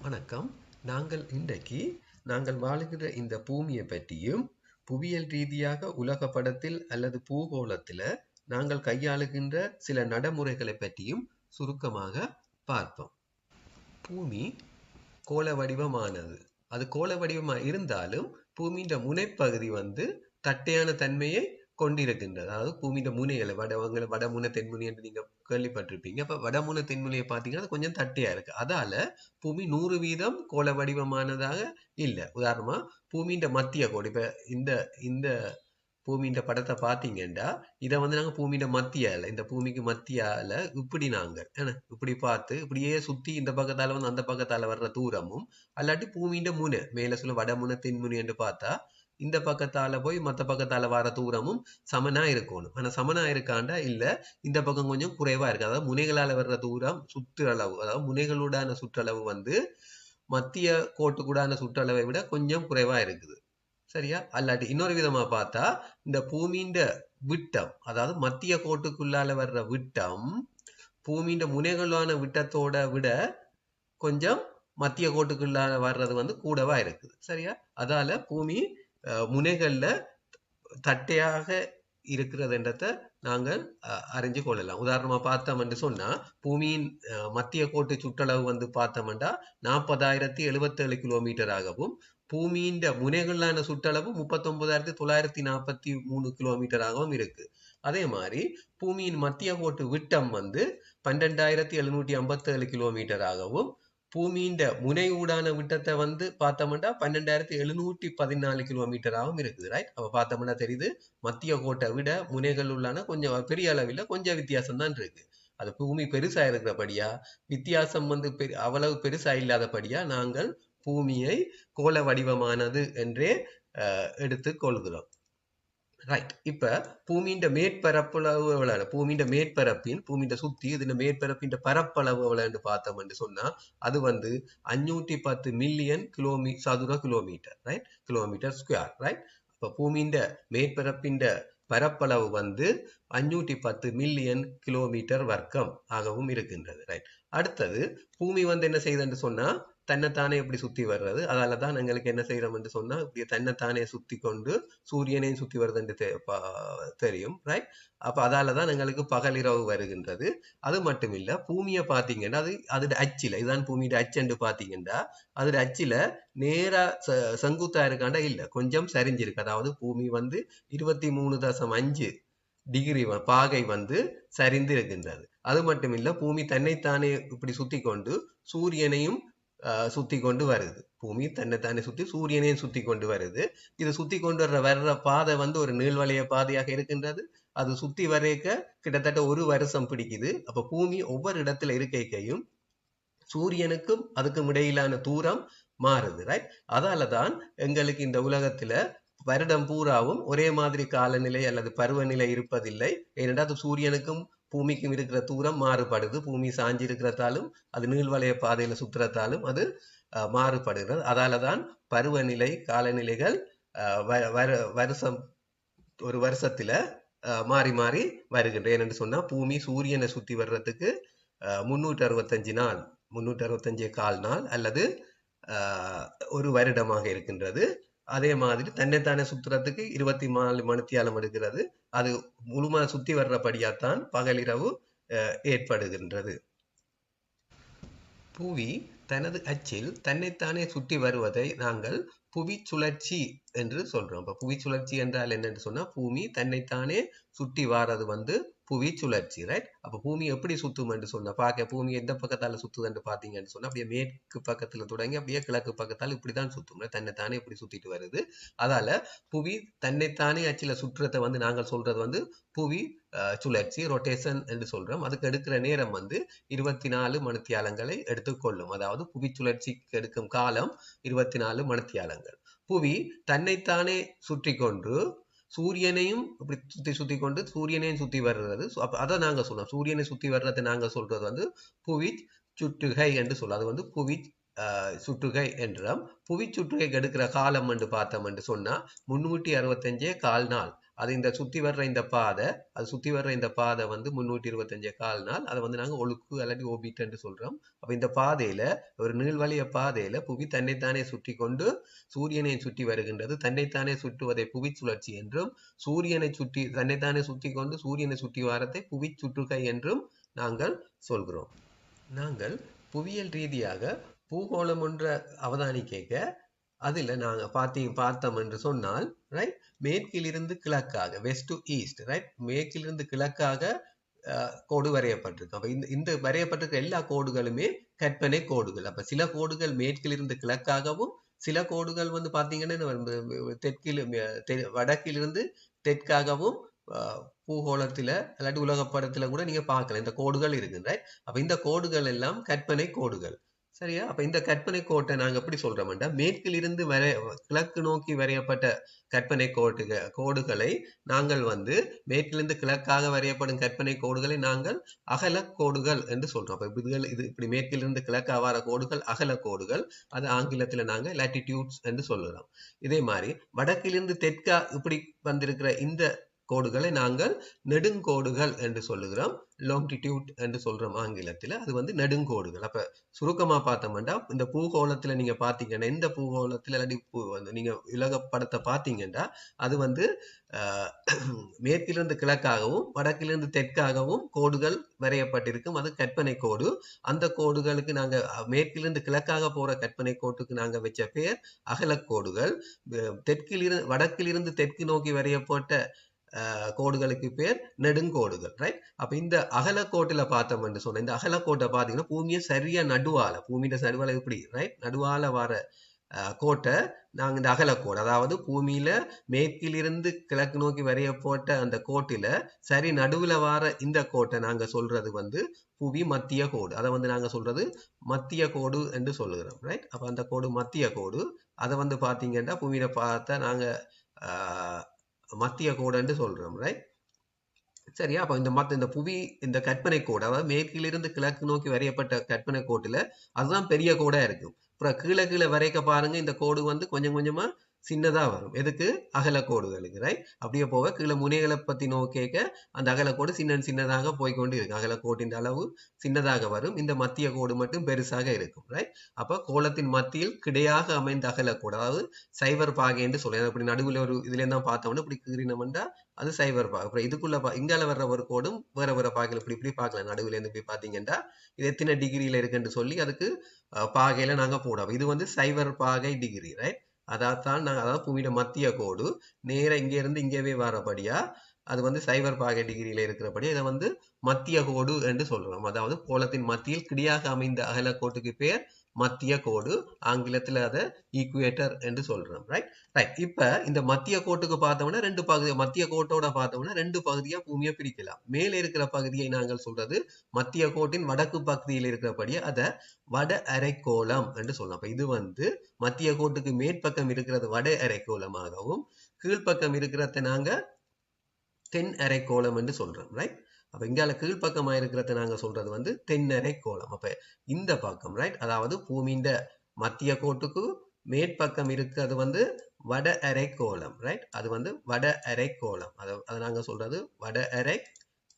வணக்கம். நாங்கள் இன்றைக்கு நாங்கள் வாழுகிற இந்த பூமியை பற்றியும் புவியியல் ரீதியாக உலக படத்தில் அல்லது பூகோளத்தில் நாங்கள் கையாளுகின்ற சில நடைமுறைகளை பற்றியும் சுருக்கமாக பார்ப்போம். பூமி கோள வடிவமானது. அது கோள வடிவமாக இருந்தாலும் பூமியின் முனைப்பகுதி வந்து தட்டையான தன்மையை கொண்டிருக்கின்றது. அதாவது பூமியின் முனைகளை வடவங்களை வடமுனை தென்முனை என்று நீங்க கேள்விப்பட்டிருப்பீங்க. அப்ப வடமுனை தென்முனையை பார்த்தீங்கன்னா கொஞ்சம் தட்டையா இருக்கு. அதால பூமி நூறு வீதம் கோல வடிவமானதாக இல்லை. உதாரணமா பூமியின் மத்திய கோடு இப்ப இந்த இந்த பூமியின் படத்தை பார்த்தீங்கன்னா இதை வந்து நாங்க பூமியின் மத்தியால இந்த பூமிக்கு மத்தியால இப்படி நாங்க என்ன இப்படி பார்த்து இப்படியே சுத்தி இந்த பக்கத்தால வந்து அந்த பக்கத்தால வர்ற தூரமும் அல்லாட்டி பூமியின் முனை மேல சொல்ல வடமுனை தென்முனை என்று பார்த்தா இந்த பக்கத்தால போய் மத்த பக்கத்தால வர தூரமும் சமனா இருக்கணும். ஆனா சமனா இருக்காண்டா? இல்ல. இந்த பக்கம் கொஞ்சம் குறைவா இருக்கு. அதாவது முனைகளால வர்ற தூரம் சுற்றளவு அதாவது முனைகளுடான சுற்றளவு வந்து மத்திய கோட்டுக்குடான சுற்றளவை விட கொஞ்சம் குறைவா இருக்குது. சரியா? அல்லாட்டி இன்னொரு விதமா பார்த்தா இந்த பூமியின் விட்டம் அதாவது மத்திய கோட்டுக்குள்ளால வர்ற விட்டம் பூமியின் முனைகளான விட்டத்தோட விட கொஞ்சம் மத்திய கோட்டுக்குள்ளால வர்றது வந்து கூடவா இருக்குது. சரியா? அதால பூமி முனைகள்ல தட்டையாக இருக்கிறதுன்றத நாங்கள் அறிஞ்சு கொள்ளலாம். உதாரணமா பார்த்தோம் என்று சொன்னா பூமியின் மத்திய கோட்டு சுற்றளவு வந்து பார்த்தோம்னா நாற்பதாயிரத்தி எழுபத்தேழு கிலோமீட்டர் ஆகவும் பூமியின் முனைகளான சுற்றளவு முப்பத்தொன்பதாயிரத்தி தொள்ளாயிரத்தி நாற்பத்தி மூணு கிலோமீட்டராகவும் இருக்கு. அதே மாதிரி பூமியின் மத்திய கோட்டு விட்டம் வந்து பன்னெண்டாயிரத்தி எழுநூற்றி ஐம்பத்தேழு கிலோமீட்டராகவும் பூமியின் முனை விட்டத்தை வந்து பார்த்தோம்னா பன்னெண்டாயிரத்தி எழுநூற்றி பதினாலு கிலோமீட்டராகவும் இருக்குது ரைட் அப்ப பார்த்தோம்னா தெரியுது மத்திய கோட்டை விட முனைகள் உள்ளான கொஞ்சம் பெரிய அளவில் கொஞ்சம் வித்தியாசம் தான் இருக்கு. அது பூமி பெருசா இருக்கிறபடியா வித்தியாசம் வந்து பெரு அவ்வளவு பெருசா இல்லாதபடியா நாங்கள் பூமியை கோல வடிவமானது என்றே எடுத்துக் கொள்கிறோம். ரைட் இப்ப பூமியின் மேற்பரப்பளவு எவ்வளவு? பூமியின் மேற்பரப்பின் பூமியின் சுத்தி இதுல மேற்பரப்பின் பரப்பளவு எவ்வளவுன்னு பார்த்தோம் என்று சொன்னா அது வந்து அஞ்சூற்றி பத்து மில்லியன் கிலோமீ சதுர kilometre right kilometre square right அப்ப பூமியின் மேற்பரப்பின் பரப்பளவு வந்து அஞ்சூற்றி பத்து மில்லியன் கிலோமீட்டர் வர்க்கம் ஆகவும் இருக்கின்றது ரைட் அடுத்தது பூமி வந்து என்ன செய்யுதுன்னு சொன்னா தன்னைத்தானே இப்படி சுத்தி வர்றது. அதால தான் எங்களுக்கு என்ன செய்யறோம் என்று சொன்னா இப்படி தன்னைத்தானே சுத்தி கொண்டு சூரியனையும் சுத்தி வருதுன்னு தெரியும் ரைட் அப்ப அதால தான் எங்களுக்கு பகலிரவு வருகின்றது. அது மட்டும் இல்ல பூமியை பாத்தீங்கன்னா அது அதோட அச்சில இதுதான் பூமியோட அச்சண்டு பாத்தீங்கன்னா அதோட அச்சில நேரா செங்குத்தா இருக்காண்டா? இல்ல கொஞ்சம் சரிஞ்சிருக்கு. அதாவது பூமி வந்து இருபத்தி மூணு தசம் அஞ்சு டிகிரி பாகை வந்து சரிந்து இருக்கின்றது அது மட்டும் இல்ல பூமி தன்னைத்தானே இப்படி சுத்தி கொண்டு சூரியனையும் சுத்தி கொண்டு வருது. பூமி தன்னைத்தானே சுத்தி சூரியனையும் சுத்தி கொண்டு வருது. இது சுத்தி கொண்டு வர்ற வர்ற பாதை வந்து ஒரு நீள்வளைய பாதையாக இருக்கின்றது. அது சுத்தி வரைக்க கிட்டத்தட்ட ஒரு வருஷம் பிடிக்குது. அப்ப பூமி ஒவ்வொரு இடத்துல இருக்கைக்கையும் சூரியனுக்கும் அதுக்கும் இடையிலான தூரம் மாறுது ரைட் அதால தான் எங்களுக்கு இந்த உலகத்துல வருடம் பூராவும் ஒரே மாதிரி காலநிலை அல்லது பருவநிலை இருப்பதில்லை. ஏனென்றால் அது சூரியனுக்கும் பூமிக்கும் இருக்கிற தூரம் மாறுபடுது. பூமி சாஞ்சி இருக்கிறதாலும் அது நீள்வளைய பாதையில சுற்றுறதாலும் அது மாறுபடுகிறது. அதால தான் பருவநிலை காலநிலைகள் வருஷம் ஒரு வருஷத்துல மாறி மாறி வருகின்ற. ஏனென்று சொன்னா பூமி சூரியனை சுத்தி வர்றதுக்கு முன்னூற்றி அறுபத்தஞ்சு நாள். முன்னூற்றி அறுபத்தஞ்சு கால் நாள் அல்லது ஒரு வருடமாக இருக்கின்றது. அதே மாதிரி தன்னைத்தானே சுத்துறதுக்கு இருபத்தி நாலு மணித்தியாலம் எடுக்கிறது. அது முழுமா சுத்தி வர்றபடியாத்தான் பகலிரவு ஏற்படுகின்றது. புவி தனது அச்சில் தன்னைத்தானே சுற்றி வருவதை நாங்கள் புவி சுழற்சி என்று சொல்றோம். இப்ப புவி சுழற்சி என்றால் என்னன்னு சொன்னா பூமி தன்னைத்தானே சுற்றி வாரது வந்து புவி சுழற்சி ரைட் அப்போ பூமி எப்படி சுத்தும் என்று சொன்னா பார்க்க பூமி எந்த பக்கத்தால சுத்துதுன்னு பார்த்தீங்கன்னு சொன்னா அப்படியே மேற்கு பக்கத்துல தொடங்கி அப்படியே கிழக்கு பக்கத்தால இப்படிதான் சுத்தும் தன்னைத்தானே இப்படி சுத்திட்டு வருது. அதால புவி தன்னைத்தானே அச்சில சுற்றுறதை வந்து நாங்கள் சொல்றது வந்து புவி சுழற்சி ரொட்டேஷன் என்று சொல்றோம். அதுக்கு எடுக்கிற நேரம் வந்து இருபத்தி நாலு மணித்தியாலங்களை எடுத்துக்கொள்ளும் அதாவது புவி சுழற்சிக்கு எடுக்கும் காலம் இருபத்தி நாலு மணித்தியாலங்கள். புவி தன்னைத்தானே சுற்றி கொண்டு சூரியனையும் அப்படி சுத்தி சுத்தி கொண்டு சூரியனையும் சுத்தி வர்றது. அதை நாங்க சொல்றோம். சூரியனை சுத்தி வர்றதை நாங்க சொல்றது வந்து புவி சுற்றுகை என்று சொல்லுவோம் அது வந்து புவி சுற்றுகை என்றும் புவி சுற்றுகை எடுக்கிற காலம் என்று பார்த்தோம் என்று சொன்னா முன்னூற்றி அறுபத்தஞ்சே கால் நாள். அது இந்த சுற்றி வர்ற இந்த பாதை அது சுற்றி வர்ற இந்த பாதை வந்து முன்னூற்றி இருபத்தஞ்சு கால் நாள். அதை வந்து நாங்கள் ஒழுக்கு அல்லாட்டி ஓபிட்ன்னு சொல்கிறோம் அப்போ இந்த பாதையில் ஒரு நீள்வழிய பாதையில் புவி தன்னைத்தானே சுற்றி கொண்டு சூரியனை சுற்றி வருகின்றது. தன்னைத்தானே சுற்றுவதை புவி சுழற்சி என்றும் சூரியனை சுற்றி தன்னைத்தானே சுற்றி கொண்டு சூரியனை சுற்றி வாரத்தை புவி சுற்றுகை என்றும் நாங்கள் சொல்கிறோம். நாங்கள் புவியியல் ரீதியாக பூகோளம் என்ற அவதானிக்க அதில் நாங்கள் பார்த்தீங்க பார்த்தோம் என்று சொன்னால் ரைட் மேற்கிலிருந்து கிழக்காக வெஸ்ட் டு ஈஸ்ட் ரைட் மேற்கிலிருந்து கிழக்காக அஹ், கோடு வரையப்பட்டிருக்கு. அப்போ இந்த இந்த வரையப்பட்டிருக்க எல்லா கோடுகளுமே கற்பனை கோடுகள். அப்போ சில கோடுகள் மேற்கிலிருந்து கிழக்காகவும் சில கோடுகள் வந்து பார்த்தீங்கன்னா தெற்கில் தெ- வடக்கிலிருந்து தெற்காகவும் பூகோளத்தில் பூகோளத்துல இல்லாட்டி உலகப்படத்துல கூட நீங்க பார்க்கலாம். இந்த கோடுகள் இருக்கு ரைட் அப்ப இந்த கோடுகள் எல்லாம் கற்பனை கோடுகள். சரியா? அப்ப இந்த கற்பனை கோட்டை நாங்க எப்படி சொல்றோம்டா மேற்கிலிருந்து வரை கிழக்கு நோக்கி வரையப்பட்ட கற்பனை கோட்டுக கோடுகளை நாங்கள் வந்து மேற்கிலிருந்து கிழக்காக வரையப்படும் கற்பனை கோடுகளை நாங்கள் அகல கோடுகள் என்று சொல்றோம். அப்ப இதுகள் இது இப்படி மேற்கிலிருந்து கிழக்காக வர கோடுகள் அகல கோடுகள் அது ஆங்கிலத்துல நாங்க லாட்டிடியூட்ஸ் என்று சொல்லுறோம். இதே மாதிரி வடக்கிலிருந்து தெற்கா இப்படி வந்திருக்கிற இந்த கோடுகளை நாங்கள் நெடுங்கோடுகள் என்று சொல்லுகிறோம். லாங்கிடியூட் என்று சொல்றோம் ஆங்கிலத்துல. அது வந்து நெடுங்கோடுகள். அப்ப சுருக்கமா பார்த்தோம்னா இந்த பூகோளத்துல நீங்க பாத்தீங்கன்னா இந்த பூகோளத்துல இல்லாட்டி வந்து நீங்க உலக படத்தை பாத்தீங்கன்னா அது வந்து மேற்கிலிருந்து கிழக்காகவும் வடக்கிலிருந்து தெற்காகவும் கோடுகள் வரையப்பட்டிருக்கும். அது கற்பனை கோடு. அந்த கோடுகளுக்கு நாங்க மேற்கிலிருந்து கிழக்காக போற கற்பனை கோட்டுக்கு நாங்க வச்ச பேர் அகலக்கோடுகள். தெற்கிலிருந்து வடக்கிலிருந்து தெற்கு நோக்கி வரையப்பட்ட கோடுகளுக்கு பேர் நெடுங்கோடுகள் ரைட் அப்ப இந்த அகலக்கோட்டுல பார்த்தோம்னு சொன்ன இந்த அகலக்கோட்டை பாத்தீங்கன்னா பூமியை சரியா நடுவால பூமியில சரிவால எப்படி ரைட் நடுவால வர கோட்டை நாங்க இந்த அகலக்கோடு அதாவது பூமியில மேற்கிலிருந்து கிழக்கு நோக்கி வரைய போட்ட அந்த கோட்டில சரி நடுவுல வர இந்த கோட்டை நாங்க சொல்றது வந்து புவி மத்திய கோடு. அதை வந்து நாங்க சொல்றது மத்திய கோடு என்று சொல்லுகிறோம் ரைட் அப்ப அந்த கோடு மத்திய கோடு. அதை வந்து பாத்தீங்கன்னா பூமியில பார்த்தா நாங்க ஆஹ், மத்திய கோடுன்னு சொல்றோம் ரைட் சரியா? அப்ப இந்த மத்த இந்த புவி இந்த கற்பனை கோடு அதாவது மேற்கிலிருந்து கிழக்கு நோக்கி வரையப்பட்ட கற்பனை கோட்டுல அதுதான் பெரிய கோடா இருக்கும். அப்புறம் கீழே கீழே வரைக்க பாருங்க இந்த கோடு வந்து கொஞ்சம் கொஞ்சமா சின்னதாக வரும். எதுக்கு? அகலக்கோடுகளுக்கு ரைட் அப்படியே போக கீழே முனைகளை பத்தி நோக்கேக்க அந்த அகலக்கோடு சின்ன சின்னதாக போய்க்கொண்டு இருக்கு அகலக்கோட்டின் அளவு சின்னதாக வரும். இந்த மத்திய கோடு மட்டும் பெருசாக இருக்கும் ரைட் அப்ப கோலத்தின் மத்தியில் கிடையாக அமைந்த அகலக்கோடு அதாவது சைபர் பாகைன்னு சொல்லுவேன் அப்படி நடுவில் ஒரு இதுல தான் பார்த்தோம்னா இப்படி கீறினோம்னா அது சைபர் பாகை. அப்புறம் இதுக்குள்ள பா- இங்கால வர்ற ஒரு கோடும் வேற வேற பாகையில் இப்படி இப்படி பார்க்கலாம் நடுவில் இருந்து இப்படி பார்த்தீங்கன்னா இது எத்தனை டிகிரியில இருக்குன்னு சொல்லி அதுக்கு பாகையில நாங்க போடுவோம் இது வந்து சைவர் பாகை டிகிரி ரைட் அதைத்தான் நாங்கள் அதாவது புவியோட மத்திய கோடு நேரா இங்க இருந்து இங்கவே வரபடியா அது வந்து சைபர் பாகை டிகிரியில இருக்கிறபடி இதை வந்து மத்திய கோடு என்று சொல்கிறோம் அதாவது கோலத்தின் மத்தியில் கிடையாக அமைந்த அகலக்கோட்டுக்கு பேர் மத்திய கோடு ஆங்கிலத்துல அதை ஈக்குவேட்டர் என்று சொல்றோம் ரைட் ரைட் இப்ப இந்த மத்திய கோட்டுக்கு பார்த்தோம்னா ரெண்டு பகுதி மத்திய கோட்டோட பார்த்தோம்னா ரெண்டு பகுதியா பூமியை பிரிக்கலாம். மேலே இருக்கிற பகுதியை நாங்கள் சொல்றது மத்திய கோட்டின் வடக்கு பகுதியில் இருக்கிறபடியே அதை வட அரைக்கோளம் என்று சொல்லலாம். அப்ப இது வந்து மத்திய கோட்டுக்கு மேற்பக்கம் இருக்கிறது வட அரைக்கோளமாகவும் கீழ்ப்பக்கம் இருக்கிறத நாங்க தென் அரைக்கோளம் என்று சொல்றோம் ரைட் அப்ப இங்கால கீழ்ப்பக்கமா இருக்கிறத நாங்க சொல்றது வந்து தென்னரை கோலம். அப்ப இந்த பக்கம் ரைட் அதாவது பூமியின் மத்திய கோட்டுக்கு மேற்பக்கம் இருக்கிறது வந்து வட அரை கோலம் ரைட் அது வந்து வட அரை கோலம். அதை அதை நாங்க சொல்றது வட அரை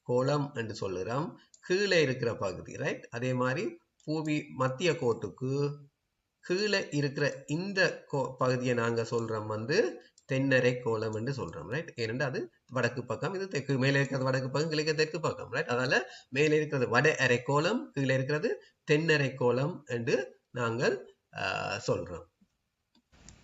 கோலம் என்று சொல்லுறோம். கீழே இருக்கிற பகுதி ரைட் அதே மாதிரி பூமி மத்திய கோட்டுக்கு கீழே இருக்கிற இந்த கோ பகுதியை நாங்க சொல்றோம் வந்து தென்னரை கோலம் என்று சொல்றோம் ரைட் ஏனென்றால் அது வடக்கு பக்கம் இது தெற்கு மேலே இருக்கிறது வடக்கு பக்கம் கிழக்கு தெற்கு பக்கம் ரைட் அதனால மேலே இருக்கிறது வட அரை கோலம் கீழே இருக்கிறது தென்னரை கோலம் என்று நாங்கள் ஆஹ், சொல்றோம்.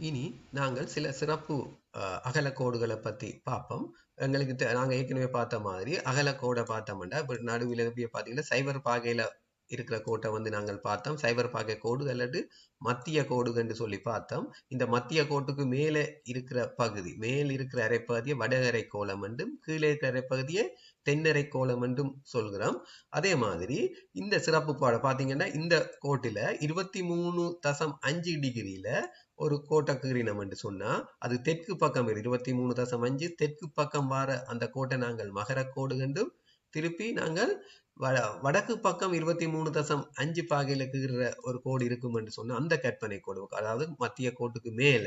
இனி நாங்கள் சில சிறப்பு ஆஹ், அகலக்கோடுகளை பத்தி பார்ப்போம். எங்களுக்கு தெ- நாங்க ஏற்கனவே பார்த்த மாதிரி அகலக்கோடை பார்த்தோம்னா இப்போ நடுவில் இப்படியே பார்த்தீங்கன்னா சைபர் பாகையில இருக்கிற கோட்டை வந்து நாங்கள் பார்த்தோம். சைபர் பாக்கெட் கோடு அல்லது மத்திய கோடு என்று சொல்லி பார்த்தோம். இந்த மத்திய கோட்டுக்கு மேலே இருக்கிற பகுதி மேல் இருக்கிற அரைப்பகுதியை வடகரை கோலம் என்றும் கீழே இருக்கிற அரைப்பகுதியை தென்னரை கோலம் என்றும் சொல்கிறோம். அதே மாதிரி இந்த சிறப்பு பாடம் பார்த்தீங்கன்னா இந்த கோட்டில இருபத்தி மூணு தசம் அஞ்சு டிகிரியில் ஒரு கோட்டை கீறினம் என்று சொன்னா அது தெற்கு பக்கம் இருபத்தி மூணு தசம் அஞ்சு தெற்கு பக்கம் வார அந்த கோட்டை நாங்கள் மகர கோடு என்றும் திருப்பி நாங்கள் வட வடக்கு பக்கம் இருபத்தி மூணு தசம் அஞ்சு பாகையில இருக்கிற ஒரு கோடு இருக்கும் என்று சொன்னால் அந்த கற்பனை கோடு. அதாவது மத்திய கோட்டுக்கு மேல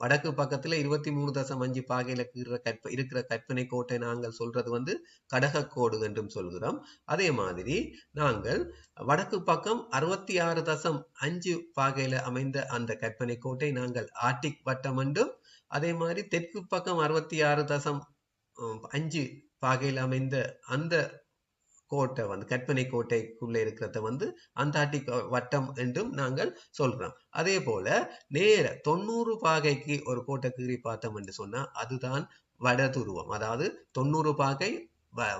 வடக்கு பக்கத்துல இருபத்தி மூணு தசம் அஞ்சு பாகையில இருக்கிற கற்ப இருக்கிற கற்பனை கோட்டை நாங்கள் சொல்றது வந்து கடகக்கோடு என்றும் சொல்கிறோம். அதே மாதிரி நாங்கள் வடக்கு பக்கம் அறுபத்தி ஆறு தசம் அஞ்சு பாகையில அமைந்த அந்த கற்பனை கோட்டை நாங்கள் ஆர்டிக் வட்டம் என்றும் அதே மாதிரி தெற்கு பக்கம் அறுபத்தி ஆறு தசம் அஞ்சு பாகையில் அமைந்த அந்த கோட்டை வந்து கற்பனை கோட்டைக்குள்ளே இருக்கிறத வந்து அந்தார்டிக் வட்டம் என்றும் நாங்கள் சொல்றோம். அதே போல நேர தொண்ணூறு பாகைக்கு ஒரு கோட்டை கீறி பார்த்தோம் என்று சொன்னா அதுதான் வட துருவம். அதாவது தொண்ணூறு பாகை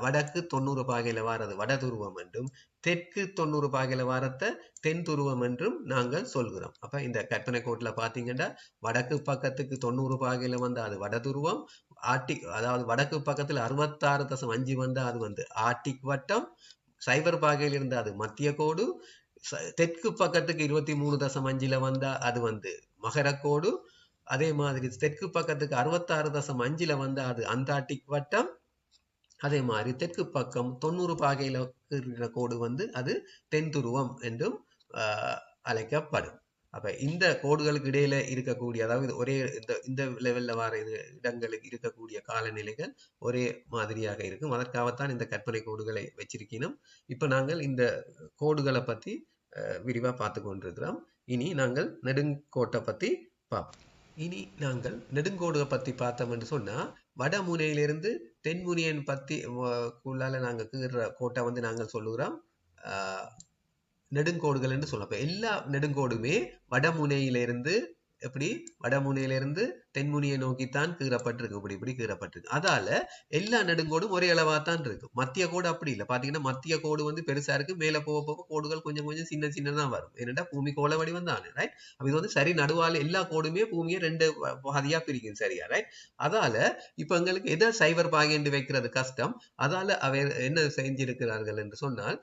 வடக்கு தொண்ணூறு பாகையில் வாரது வட துருவம் என்றும் தெற்கு தொண்ணூறு பாகையில் வாரத்தை தென் துருவம் என்றும் நாங்கள் சொல்கிறோம். அப்போ இந்த கற்பனை கோட்டில் பார்த்தீங்கன்னா வடக்கு பக்கத்துக்கு தொண்ணூறு பாகையில் வந்தால் அது வட துருவம் ஆர்டிக் அதாவது வடக்கு பக்கத்தில் அறுபத்தாறு தசம் அஞ்சு வந்தால் அது வந்து ஆர்டிக் வட்டம் சைபர் பாகையில் இருந்தால் அது மத்திய கோடு ச- தெற்கு பக்கத்துக்கு இருபத்தி மூணு தசம் அஞ்சில் வந்தால் அது வந்து மகரக்கோடு அதே மாதிரி தெற்கு பக்கத்துக்கு அறுபத்தாறு தசம் அஞ்சில் வந்தால் அது அந்தார்டிக் வட்டம் அதே மாதிரி தெற்கு பக்கம் தொண்ணூறு பாகையில இருக்கிற கோடு வந்து அது தென் துருவம் என்றும் அழைக்கப்படும். அப்ப இந்த கோடுகளுக்கு இடையில இருக்கக்கூடிய அதாவது ஒரே இந்த இந்த லெவல்ல வர இது இடங்களுக்கு இருக்கக்கூடிய காலநிலைகள் ஒரே மாதிரியாக இருக்கும். அதற்காகத்தான் இந்த கற்பனை கோடுகளை வச்சிருக்கணும். இப்ப நாங்கள் இந்த கோடுகளை பத்தி அஹ், விரிவா பார்த்து கொண்டிருக்கிறோம் இனி நாங்கள் நெடுங்கோட்டை பத்தி பார்ப்போம். இனி நாங்கள் நெடுங்கோடுகளை பத்தி பார்த்தோம் என்று சொன்னா வடமுனையிலிருந்து தென்முனியன் பத்தி உள்ளால குள்ளால நாங்க கீற கோட்டை வந்து நாங்கள் சொல்லுகிறோம். நெடுங்கோடுகள் என்று சொல்லப்போ எல்லா நெடுங்கோடுமே வடமுனையிலிருந்து எப்படி? வடமுனையிலிருந்து தென்முனியை நோக்கித்தான் கீறப்பட்டிருக்கு. இப்படி இப்படி கீறப்பட்டிருக்கு. அதால எல்லா நெடுங்கோடும் ஒரே அளவா தான் இருக்கு. மத்திய கோடு அப்படி இல்லை. பாத்தீங்கன்னா மத்திய கோடு வந்து பெருசா இருக்கு. மேல போக போக கோடுகள் கொஞ்சம் கொஞ்சம் சின்ன சின்னதா வரும். ஏன்னா பூமி கோல வடிவம் தானே ரைட் அப்ப இது வந்து சரி நடுவால எல்லா கோடுமே பூமியை ரெண்டு பாதியா பிரிக்கும் சரியா ரைட் அதால இப்ப எங்களுக்கு எதை சைபர் பாகிண்டு வைக்கிறது கஷ்டம். அதால அவர் என்ன செஞ்சிருக்கிறார்கள் என்று சொன்னால்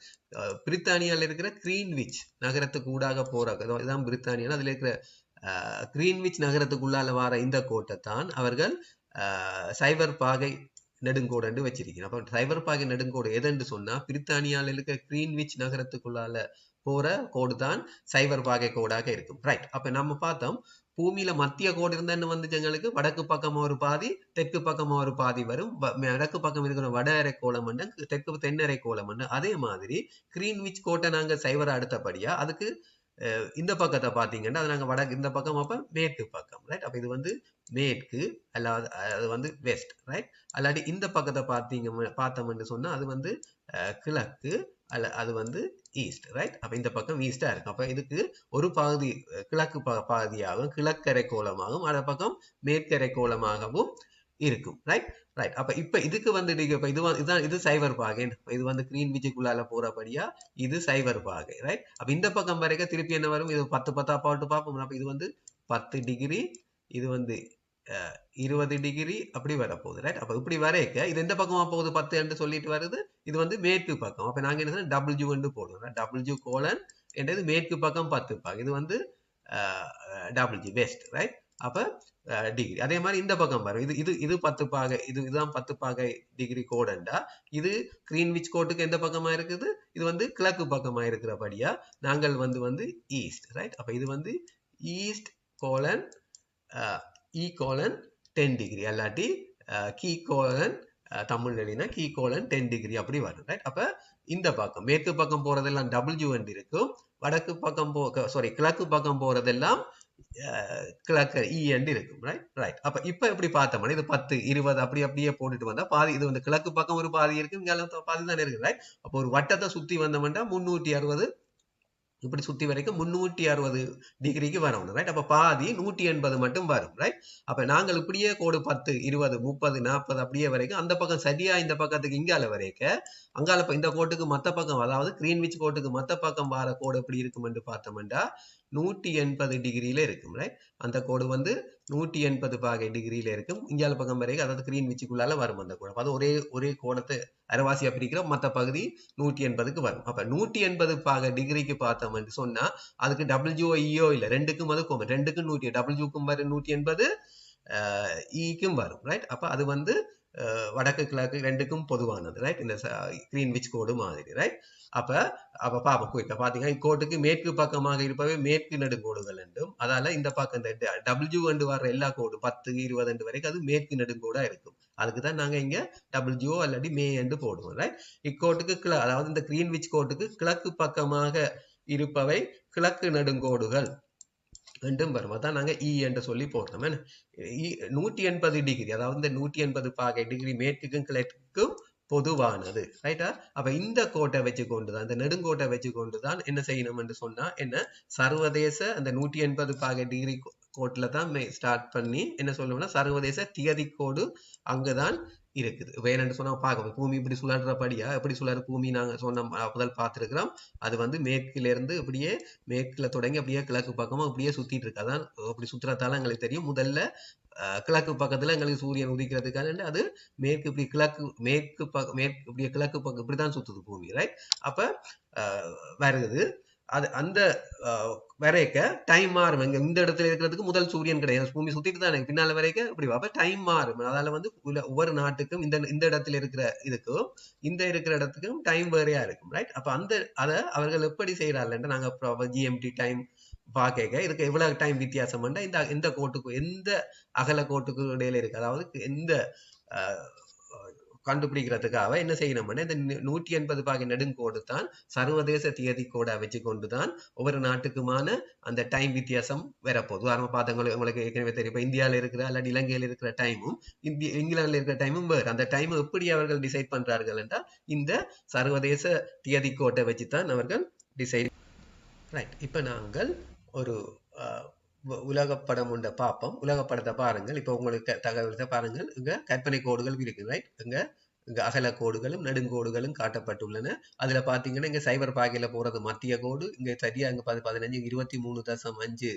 பிரித்தானியால இருக்கிற கிரீன்விச் நகரத்துக்கு ஊடாக போறாங்க இதான் பிரித்தானியா அதுல இருக்கிற கிரீன்விச் நகரத்துக்குள்ளால வர இந்த கோட்டை தான் அவர்கள் சைபர் பாகை நெடுங்கோடு என்று வச்சிருக்கிறோம் அப்ப சைபர் பாகை நெடுங்கோடு எதுன்னு சொன்னா பிரித்தானியால இருக்க கிரீன்விச் நகரத்துக்குள்ளால போற கோடு தான் சைபர் பாகை கோடாக இருக்கும். ரைட் அப்ப நம்ம பார்த்தோம் பூமியில மத்திய கோடு இருந்தா என்ன வந்துச்சு எங்களுக்கு? வடக்கு பக்கம் ஒரு பாதி தெற்கு பக்கம் ஒரு பாதி வரும். வடக்கு பக்கம் இருக்கிற வட அரை கோலம் தெற்கு தென்னரை கோலம் அதே மாதிரி கிரீன்விச் கோட்டை நாங்க சைபர் அடுத்தபடியா அதுக்கு இந்த பக்கத்தை பார்த்தீங்கன்னா அது நாங்கள் வடக்கு இந்த பக்கம் அப்போ மேற்கு பக்கம் ரைட் அப்போ இது வந்து மேற்கு அல்லாது அது வந்து வெஸ்ட் ரைட் அல்லாட்டி இந்த பக்கத்தை பார்த்தீங்க பார்த்தோம்னு சொன்னால் அது வந்து கிழக்கு அல்ல அது வந்து ஈஸ்ட் ரைட் அப்போ இந்த பக்கம் ஈஸ்டாக இருக்கும். அப்போ இதுக்கு ஒரு பகுதி கிழக்கு ப- பகுதியாகவும் கிழக்கரை கோலமாகவும் அந்த பக்கம் மேற்கரை கோலமாகவும் இருக்கும் ரைட் ரைட் அப்ப இப்ப இதுக்கு வந்து நீங்க இப்ப இது இதுதான் இது சைபர் பாகை. இது வந்து கிரீன் விஜய்க்குள்ளால போறபடியா இது சைபர் பாகை ரைட் அப்ப இந்த பக்கம் வரைக்கும் திருப்பி என்ன வரும்? இது பத்து பத்தா பாட்டு பார்ப்போம் அப்ப இது வந்து பத்து டிகிரி இது வந்து இருபது டிகிரி அப்படி வரப்போகுது ரைட் அப்ப இப்படி வரைக்க இது எந்த பக்கமா போகுது? பத்து என்று சொல்லிட்டு வருது. இது வந்து மேற்கு பக்கம். அப்ப நாங்க என்ன டபுள் ஜூ போடுவோம் டபுள் ஜூ கோலன் என்றது மேற்கு பக்கம் பத்து பாகம் இது வந்து டபுள் ஜி வெஸ்ட் ரைட் அப்ப டிகிரி அதே மாதிரி இந்த பக்கம் பாருங்க இது இது இது பத்து பாகை இது இதுதான் பத்து பாகை டிகிரி கோடண்டா இது கிரீன்விச் கோட்டுக்கு எந்த பக்கமா இருக்குது? இது வந்து கிழக்கு பக்கமா இருக்கிறபடியா நாங்கள் வந்து வந்து ஈஸ்ட் ரைட் அப்ப இது வந்து east colon E colon ten degree அல்லாட்டி கீ கோலன் தமிழ் எழுதினா கீ கோலன் டென் டிகிரி அப்படி வரும் ரைட் அப்ப இந்த பக்கம் மேற்கு பக்கம் போறதெல்லாம் டபிள்யூ இருக்கும். வடக்கு பக்கம் போ சாரி கிழக்கு பக்கம் போறதெல்லாம் கிளக்கர் இ e என்று இருக்கும். ரைட் ரைட் அப்ப இப்ப எப்படி பார்த்தோம்னா இது பத்து இருபது அப்படி அப்படியே போட்டுட்டு வந்தா பாதி இது வந்து கிழக்கு பக்கம் ஒரு பாதி இருக்கு இங்க பாதி தானே இருக்கு. ரைட் அப்போ ஒரு வட்டத்தை சுத்தி வந்தோம்னா முன்னூத்தி அறுபது இப்படி சுத்தி வரைக்கும் முன்னூத்தி அறுபது டிகிரிக்கு வரணும் ரைட் அப்ப பாதி நூற்றி எண்பது மட்டும் வரும். ரைட் அப்ப நாங்கள் இப்படியே கோடு பத்து இருபது முப்பது நாற்பது அப்படியே வரைக்கும் அந்த பக்கம் சரியா இந்த பக்கத்துக்கு இங்கால வரைக்க அங்கால இந்த கோட்டுக்கு மத்த பக்கம் அதாவது கிரீன்விச் கோட்டுக்கு மத்த பக்கம் வர கோடு எப்படி இருக்கும் என்று பார்த்தோம்னா நூற்றி எண்பது டிகிரியில் இருக்கும் ரைட் அந்த கோடு வந்து நூற்றி எண்பது பாகை டிகிரியில இருக்கும். இங்கால பக்கம் வரைக்கும் அதாவது கிரீன்விச்சுக்குள்ளால வரும் அந்த கோடு. அது ஒரே ஒரே கோணத்தை அரைவாசியா பிரிக்கிறோம் மற்ற பகுதி நூற்றி எண்பதுக்கு வரும். அப்ப நூற்றி எண்பது பாக டிகிரிக்கு பார்த்தோம் என்று சொன்னா அதுக்கு டபிள்யூ ஐயோ இல்ல. ரெண்டுக்கும் அது கோமன் ரெண்டுக்கும் நூற்றி டபிள்யூக்கும் வரும் நூற்றி எண்பது ஈக்கும் e வரும் ரைட் அப்போ அது வந்து வடக்கு கிழக்கு ரெண்டுக்கும் பொதுவானது ரைட் இந்த கிரீன்விச் கோடு மாதிரி ரைட் அப்ப அப்ப பாப்போம் குயிக்கா பாத்தீங்கன்னா இக்கோட்டுக்கு மேற்கு பக்கமாக இருப்பவை மேற்கு நெடுங்கோடுகள் என்றும் அதால இந்த பக்கம் இந்த டபிள்யூ என்று வர்ற எல்லா கோடு பத்து இருபது என்று வரைக்கும் அது மேற்கு நெடுங்கோடா இருக்கும். அதுக்கு தான் நாங்க இங்க டபிள்யூ அல்லடி மே என்று போடுவோம் ரைட் இக்கோட்டுக்கு கிழ அதாவது இந்த கிரீன்விச் கோட்டுக்கு கிழக்கு பக்கமாக இருப்பவை கிழக்கு நெடுங்கோடுகள். என்றும் வரும். அதான் நாங்க இ என்று சொல்லி போடுறோம். என்ன? இ- நூற்றி எண்பது டிகிரி அதாவது இந்த நூற்றி எண்பது பாகை டிகிரி மேற்குக்கும் கிழக்குக்கும் பொதுவானது. ரைட்டா அப்ப இந்த கோட்டை வச்சு கொண்டுதான் இந்த நெடுங்கோட்டை வச்சு கொண்டுதான் என்ன செய்யணும் என்று சொன்னா என்ன? சர்வதேச அந்த நூற்றி எண்பது பாகை டிகிரி கோட்டில் தான் ஸ்டார்ட் பண்ணி என்ன சொல்லணும்னா சர்வதேச தியதி கோடு அங்கதான் இருக்குது. வேணும்னு சொன்னா பார்க்க பூமி இப்படி சுழல்றபடியா எப்படி சுழற பூமி நாங்க சொன்ன முதல் பார்த்துருக்கிறோம். அது வந்து மேற்குல இருந்து இப்படியே மேற்குல தொடங்கி அப்படியே கிழக்கு பக்கமா அப்படியே சுத்திட்டு இருக்கு. அதான் அப்படி சுத்துறதால எங்களுக்கு தெரியும். முதல்ல கிழக்கு பக்கத்துல எங்களுக்கு சூரியன் உதிக்கிறதுக்கான அது? மேற்கு இப்படி கிழக்கு மேற்கு பக்கம் மேற்கு இப்படியே கிழக்கு பக்கம் இப்படிதான் சுத்துது பூமி ரைட் அப்ப வருது. அது அந்த வரைக்க டைம் மாறும். இங்க இந்த இடத்துல இருக்கிறதுக்கு முதல் சூரியன் கிடையாது. பூமி சுத்திட்டு தான் பின்னால வரைக்க இப்படி அப்ப டைம் மாறும். அதால வந்து ஒவ்வொரு நாட்டுக்கும் இந்த இந்த இடத்துல இருக்கிற இதுக்கும் இந்த இருக்கிற இடத்துக்கும் டைம் வேறையா இருக்கும். ரைட் அப்ப அந்த அதை அவர்கள் எப்படி செய்யறாங்க நாங்க ஜிஎம்டி டைம் பார்க்க இதுக்கு எவ்வளவு டைம் வித்தியாசம் இந்த எந்த கோட்டுக்கு எந்த அகல கோட்டுக்கு இடையில இருக்கு? அதாவது எந்த கண்டுபிடிக்கிறதுக்காக என்ன செய்யணும்னா இந்த நூற்றி எண்பது பாகை நெடுங்கோடு தான் சர்வதேச தியதி கோடை வச்சு கொண்டு தான் ஒவ்வொரு நாட்டுக்குமான அந்த டைம் வித்தியாசம் வரப்போகுது. உதாரணமா பார்த்தவங்களுக்கு உங்களுக்கு ஏற்கனவே தெரியும். இப்போ இந்தியாவில் இருக்கிற அல்லது இலங்கையில் இருக்கிற டைமும் இந்திய இங்கிலாந்துல இருக்கிற டைமும் வேறு. அந்த டைம் எப்படி அவர்கள் டிசைட் பண்றார்கள் என்றால் இந்த சர்வதேச தியதி கோட்டை வச்சு தான் அவர்கள் டிசைட் ரைட் இப்போ நாங்கள் ஒரு அஹ், உலகப்படம் உண்ட பார்ப்போம். உலகப்படத்தை பாருங்கள். இப்போ உங்களுக்கு தகவலத்தை பாருங்கள். இங்க கற்பனை கோடுகள் இருக்கு ரைட் இங்க இங்க அகல கோடுகளும் நெடுங்கோடுகளும் காட்டப்பட்டுள்ளன. அதுல பாத்தீங்கன்னா இங்க சைபர் பாகையில போறது மத்திய கோடு. இங்க சரியா இங்க பதி- பதினஞ்சு இருபத்தி மூணு தசம் அஞ்சு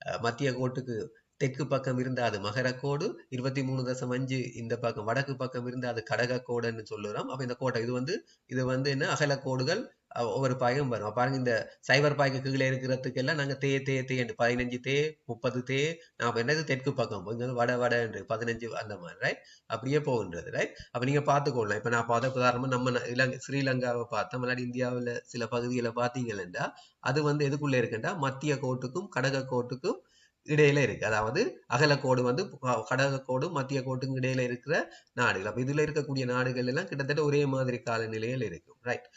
அஹ், மத்திய கோட்டுக்கு தெற்கு பக்கம் இருந்தா அது மகரக்கோடு இருபத்தி மூணு தசம் அஞ்சு இந்த பக்கம் வடக்கு பக்கம் இருந்தா அது கடக கோடுன்னு சொல்லுறோம். அப்ப இந்த கோட்டை இது வந்து இது வந்து என்ன? அகல கோடுகள் ஒவ்வொரு பாயும் வரும். பாருங்க இந்த சைபர் பாய்க்கு கீழே இருக்கிறதுக்கெல்லாம் எல்லாம் நாங்க தே தே தே என்று பதினஞ்சு தே முப்பது தே நாம என்னது தெற்கு பக்கம்? வட வட என்று பதினஞ்சு அந்த மாதிரி ரைட் அப்படியே போகின்றது ரைட் அப்போ நீங்க பார்த்துக்கொள்ளலாம். இப்போ நான் பார்த்த உதாரணமாக நம்ம இலங்கை ஸ்ரீலங்காவை பார்த்தோம் முன்னாடி இந்தியாவுல சில பகுதிகளை பார்த்தீங்கன்னா அது வந்து எதுக்குள்ள இருக்குன்னா மத்திய கோட்டுக்கும் கடக கோட்டுக்கும் இடையில இருக்கு. அதாவது அகலக்கோடு வந்து கடக கோடும் மத்திய கோட்டுக்கும் இடையில இருக்கிற நாடுகள். அப்ப இதுல இருக்கக்கூடிய நாடுகள் எல்லாம் கிட்டத்தட்ட ஒரே மாதிரி காலநிலையில் இருக்கும் ரைட்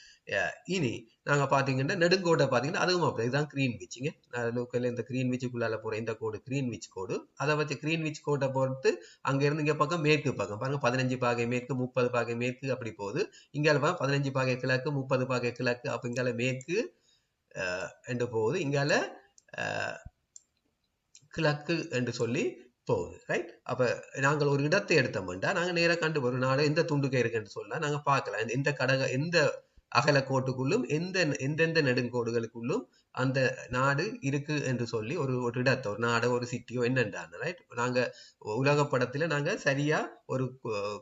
இனி நாங்கள் பார்த்தீங்கன்னா நெடுங்கோட்டை பார்த்தீங்கன்னா அதுவும் அப்படி இதுதான் கிரீன் விச்சுங்க லோக்கல் இந்த கிரீன் விச்சுக்குள்ளால போகிற இந்த கோடு கிரீன் விச் கோடு அதை வச்சு கிரீன் விச் கோட்டை பொறுத்து அங்கேருந்து இங்கே பக்கம் மேற்கு பக்கம். பாருங்க பதினஞ்சு பாகை மேற்கு முப்பது பாகை மேற்கு அப்படி போகுது. இங்கே பாருங்க பதினஞ்சு பாகை கிழக்கு முப்பது பாகை கிழக்கு அப்போ இங்கால மேற்கு என்று போகுது. இங்கால கிழக்கு என்று சொல்லி போகுது ரைட் அப்போ நாங்கள் ஒரு இடத்தை எடுத்தோம்னா நாங்கள் நேராக கண்டு ஒரு நாடு எந்த துண்டுக்கு இருக்குன்னு சொல்லலாம் நாங்கள் பார்க்கலாம். இந்த- எந்த கடக எந்த அகல கோட்டுக்குள்ளும் எந்த எந்தெந்த நெடுங்கோடுகளுக்குள்ளும் அந்த நாடு இருக்கு என்று சொல்லி ஒரு ஒரு இடத்தை ஒரு நாடோ ஒரு சிட்டியோ என்னன்றாங்க ரைட் நாங்க உலக படத்துல நாங்க சரியா ஒரு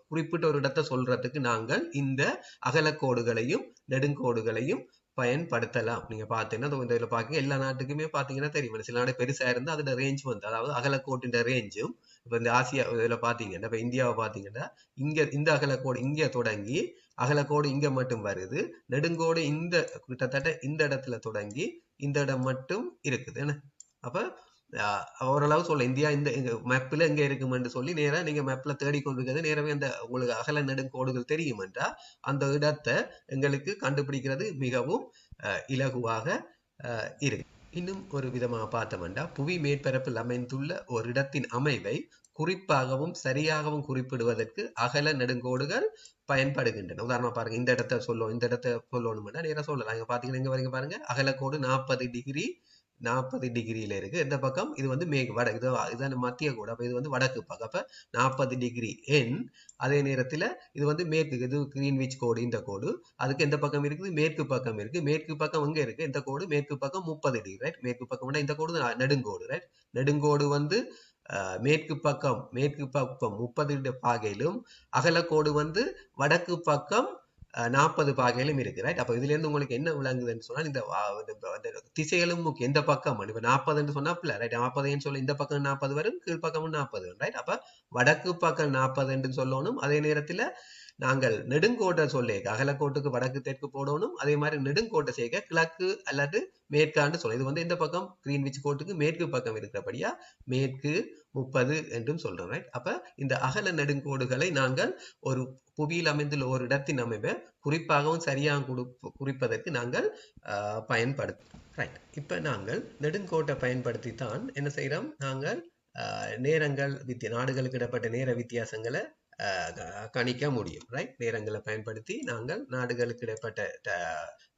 குறிப்பிட்ட ஒரு இடத்தை சொல்றதுக்கு நாங்கள் இந்த அகலக்கோடுகளையும் நெடுங்கோடுகளையும் பயன்படுத்தலாம். நீங்க பாத்தீங்கன்னா இந்த இதுல பாக்க எல்லா நாட்டுக்குமே பாத்தீங்கன்னா தெரியும். சில நாடு பெருசா இருந்தா அதோட ரேஞ்ச் வந்து அதாவது அகலக்கோட்டின் ரேஞ்சும் இப்ப இந்த ஆசியா இதுல பார்த்தீங்கன்னா இப்போ இந்தியாவை பார்த்தீங்கன்னா இங்க இந்த அகலக்கோடு இங்கே தொடங்கி அகலக்கோடு இங்க மட்டும் வருது. நெடுங்கோடு இந்த கிட்டத்தட்ட இந்த இடத்துல தொடங்கி இந்த இடம் மட்டும் இருக்குது. என்ன? அப்ப ஓரளவு சொல்ல இந்தியா இந்த மேப்பில் எங்கே இருக்குமென்று சொல்லி நேரா நீங்க மேப்ல தேடிக்கொண்டிருக்கிறது நேரவே அந்த உங்களுக்கு அகல நெடுங்கோடுகள் தெரியுமென்றா அந்த இடத்தை எங்களுக்கு கண்டுபிடிக்கிறது மிகவும் அஹ், இலகுவாக அஹ், இருக்கு. இன்னும் ஒரு விதமாக பார்த்தோம்னா புவி மேற்பரப்பில் அமைந்துள்ள ஒரு இடத்தின் அமைவை குறிப்பாகவும் சரியாகவும் குறிப்பிடுவதற்கு அகல நெடுங்கோடுகள் பயன்படுகின்றன. உதாரணமா பாருங்க இந்த இடத்த சொல்லும் இந்த இடத்த சொல்லணும்னா நேரம் சொல்லலாம். இங்க பாத்தீங்கன்னா இங்க வரைக்கும் பாருங்க அகலக்கோடு நாற்பது டிகிரி நாற்பது டிகிரியில இருக்கு. இந்த பக்கம்? இது வந்து மேற்கு வட இது இதான மத்திய கோடு. அப்ப இது வந்து வடக்கு பக்கம். அப்ப நாற்பது டிகிரி என் அதே நேரத்துல இது வந்து மேற்கு இது கிரீன்விச் கோடு இந்த கோடு. அதுக்கு எந்த பக்கம் இருக்குது? மேற்கு பக்கம் இருக்கு. மேற்கு பக்கம் எங்க இருக்கு? இந்த கோடு. மேற்கு பக்கம் முப்பது டிகிரி ரைட் மேற்கு பக்கம் இந்த கோடு நெடுங்கோடு ரைட் நெடுங்கோடு வந்து மேற்கு பக்கம் மேற்கு பக்கம் முப்பது பாகையிலும் அகலக்கோடு வந்து வடக்கு பக்கம் நாற்பது பாகையிலும் இருக்கு ரைட் அப்போ இதுல இருந்து உங்களுக்கு என்ன விளங்குதுன்னு சொன்னால் இந்த திசைகளும் முக்கியம். எந்த பக்கம் இப்ப நாற்பதுன்னு சொன்னா ரைட் நாற்பதுன்னு சொல்லி இந்த பக்கம் நாற்பது வரும் கீழ் பக்கமும் நாற்பது ரைட் அப்ப வடக்கு பக்கம் நாற்பதுன்னு சொல்லணும். அதே நேரத்துல நாங்கள் நெடுங்கோட்டை சொல்லி அகலக்கோட்டுக்கு வடக்கு தெற்கு போடணும். அதே மாதிரி நெடுங்கோட்டை செய்க கிழக்கு அல்லது மேற்காண்டு சொல்ல. இது வந்து இந்த பக்கம்? கிரீன்விச் கோட்டுக்கு மேற்கு பக்கம் இருக்கிறபடியா மேற்கு முப்பது என்றும் சொல்றோம் ரைட் அப்ப இந்த அகல நெடுங்கோடுகளை நாங்கள் ஒரு புவியில் அமைந்துள்ள ஒரு இடத்தின் அமைப்பை குறிப்பாகவும் சரியாக குறிப்பு- குறிப்பதற்கு நாங்கள் பயன்படுத்தோம் ரைட் இப்போ நாங்கள் நெடுங்கோட்டை பயன்படுத்தி தான் என்ன செய்கிறோம் நாங்கள் நேரங்கள் வித்திய நாடுகளுக்கு இடப்பட்ட நேர வித்தியாசங்களை கணிக்க முடியும் ரைட் நேரங்களை பயன்படுத்தி நாங்கள் நாடுகளுக்கு இடைப்பட்ட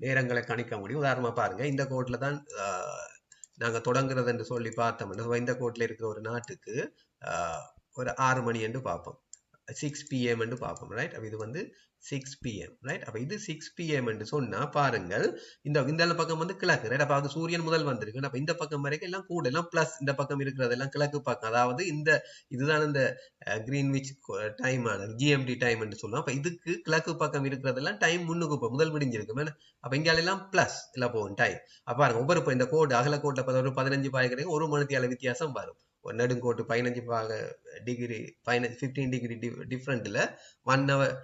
நேரங்களை கணிக்க முடியும். உதாரணமாக பாருங்க இந்த கோட்டில் தான் நாங்கள் தொடங்குறது என்று சொல்லி பார்த்தோம்னா இந்த கோட்டில் இருக்கிற ஒரு நாட்டுக்கு ஒரு ஆறு மணி என்று பார்ப்போம். சிக்ஸ் பிஎம் என்று பார்ப்போம் ரைட் அப்போ இது வந்து சிக்ஸ் பிஎம் ரைட் அப்போ இது சிக்ஸ் பிஎம் என்று சொன்னால் பாருங்கள் இந்த இந்த பக்கம் வந்து கிழக்கு ரைட் அப்போ அது சூரியன் முதல் வந்திருக்கு அப்போ இந்த பக்கம் வரைக்கும் எல்லாம் கூட எல்லாம் ப்ளஸ் இந்த பக்கம் இருக்கிறதெல்லாம் கிழக்கு பக்கம். அதாவது இந்த இதுதான் இந்த கிரீன்விச் டைம் ஆனது ஜிஎம்டி டைம் என்று சொல்லுவோம். அப்போ இதுக்கு கிழக்கு பக்கம் இருக்கிறதெல்லாம் டைம் முன்னுக்கு போ முதல் முடிஞ்சிருக்கு அப்போ அப்ப ப்ளஸ் இல்லை போகும் டைம் அப்போ பாருங்க ஒவ்வொரு இந்த கோடு அகல கோட்டை ஒரு பதினஞ்சு பாய் கிடைக்கும் ஒரு மணித்தியால வித்தியாசம் வரும். ஒரு நெடுங்கோட்டு பதினஞ்சு பாக டிகிரி பதினஞ்சு ஃபிஃப்டீன் டிகிரி டிஃப்ரெண்ட்ல ஒன் ஹவர்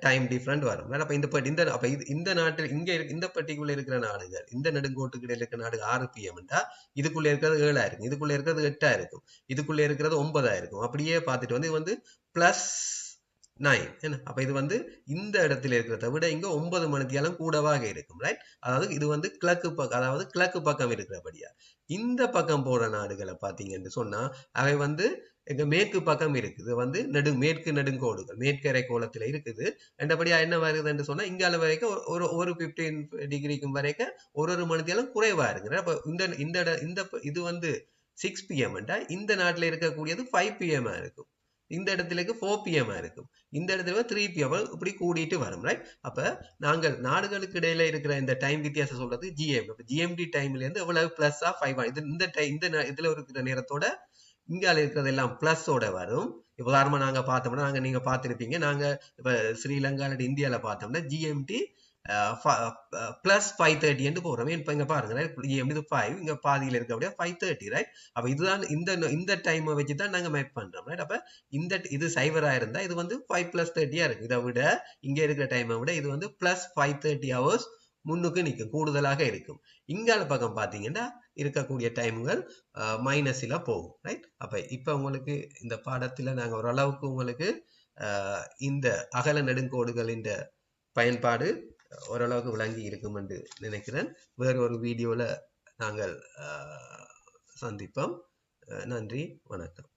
டைம் டிஃப்ரெண்ட் வரும். அப்ப இந்த இந்த அப்ப இது இந்த நாட்டில் இங்க இருக்க- இந்த பர்டிகுலர் இருக்கிற நாடுகள் இந்த நெடுங்கோட்டுக்கு இடையில இருக்கிற நாடு ஆறு பிஎம்டா இதுக்குள்ள இருக்கிறது ஏழா இருக்கும் இதுக்குள்ள இருக்கிறது எட்டா இருக்கும் இதுக்குள்ள இருக்கிறது ஒன்பதா இருக்கும். அப்படியே பார்த்துட்டு வந்து இது வந்து பிளஸ் நைன் என்ன? அப்போ இது வந்து இந்த இடத்துல இருக்கிறத விட இங்கே ஒன்பது மணித்தியாலும் கூடவாக இருக்கும் ரைட் அதாவது இது வந்து கிழக்கு பக்கம் அதாவது கிழக்கு பக்கம் இருக்கிறபடியா. இந்த பக்கம் போகிற நாடுகளை பார்த்தீங்கன்னு சொன்னால் அவை வந்து எங்கள் மேற்கு பக்கம் இருக்குது. வந்து நெடு மேற்கு நெடுங்கோடுகள் மேற்கரை கோலத்தில் இருக்குது. ரெண்டபடியாக என்ன வருதுன்னு சொன்னால் இங்கால வரைக்கும் ஒரு- ஒரு ஒரு டிகிரிக்கும் வரைக்கும் ஒரு ஒரு மணித்தியாலும் குறைவாக இருக்குது. அப்போ இந்த இந்த இந்த இது வந்து சிக்ஸ் பிஎம்ன்றா இந்த நாட்டில் இருக்கக்கூடியது ஃபைவ் பிஎம்மாக இருக்கும். இந்த இடத்துலக்கு ஃபோர் பிஎம் இருக்கும். இந்த இடத்துல த்ரீ பிஎம் இப்படி கூடிட்டு வரும் ரைட் அப்ப நாங்கள் நாடுகளுக்கு இடையில இருக்கிற இந்த டைம் வித்தியாசம் சொல்றது ஜிஎம் இப்ப ஜிஎம்டி டைம்ல இருந்து எவ்வளவு பிளஸ்ஸா ஃபைவ் இது இந்த டை இந்த இதில் இதுல இருக்கிற நேரத்தோட இங்கால இருக்கிறது எல்லாம் வரும். இப்ப உதாரணமா நாங்க பார்த்தோம்னா நாங்க நீங்க பார்த்துருப்பீங்க. நாங்க இப்ப ஸ்ரீலங்கா இல்லாட்டி இந்தியால பார்த்தோம்னா ஜிஎம்டி பிளஸ் ஃபைவ் தேர்ட்டி என்று போறோம். இப்ப இங்க பாருங்க ஜிஎம்டி இது ஃபைவ் இங்க பாதியில இருக்க அப்படியே ஃபைவ் தேர்ட்டி ரைட் அப்ப இதுதான் இந்த இந்த டைமை வச்சு தான் நாங்க மேப் பண்றோம் ரைட் அப்ப இந்த இது சைபராக இருந்தா இது வந்து ஃபைவ் பிளஸ் தேர்ட்டியா இருக்கு. இதை விட இங்க இருக்கிற டைமை விட இது வந்து பிளஸ் ஃபைவ் தேர்ட்டி ஹவர்ஸ் முன்னுக்கு நிற்கும் கூடுதலாக இருக்கும். இங்கால பக்கம் பார்த்தீங்கன்னா இருக்கக்கூடிய டைம்கள் மைனஸில் போகும் ரைட் அப்போ இப்போ உங்களுக்கு இந்த பாடத்தில் நாங்கள் ஓரளவுக்கு உங்களுக்கு இந்த அகல நெடுங்கோடுகளின் பயன்பாடு ஓரளவுக்கு விளங்கி இருக்கும் என்று நினைக்கிறேன். வேறு ஒரு வீடியோல நாங்கள் அஹ், சந்திப்போம். அஹ், நன்றி வணக்கம்.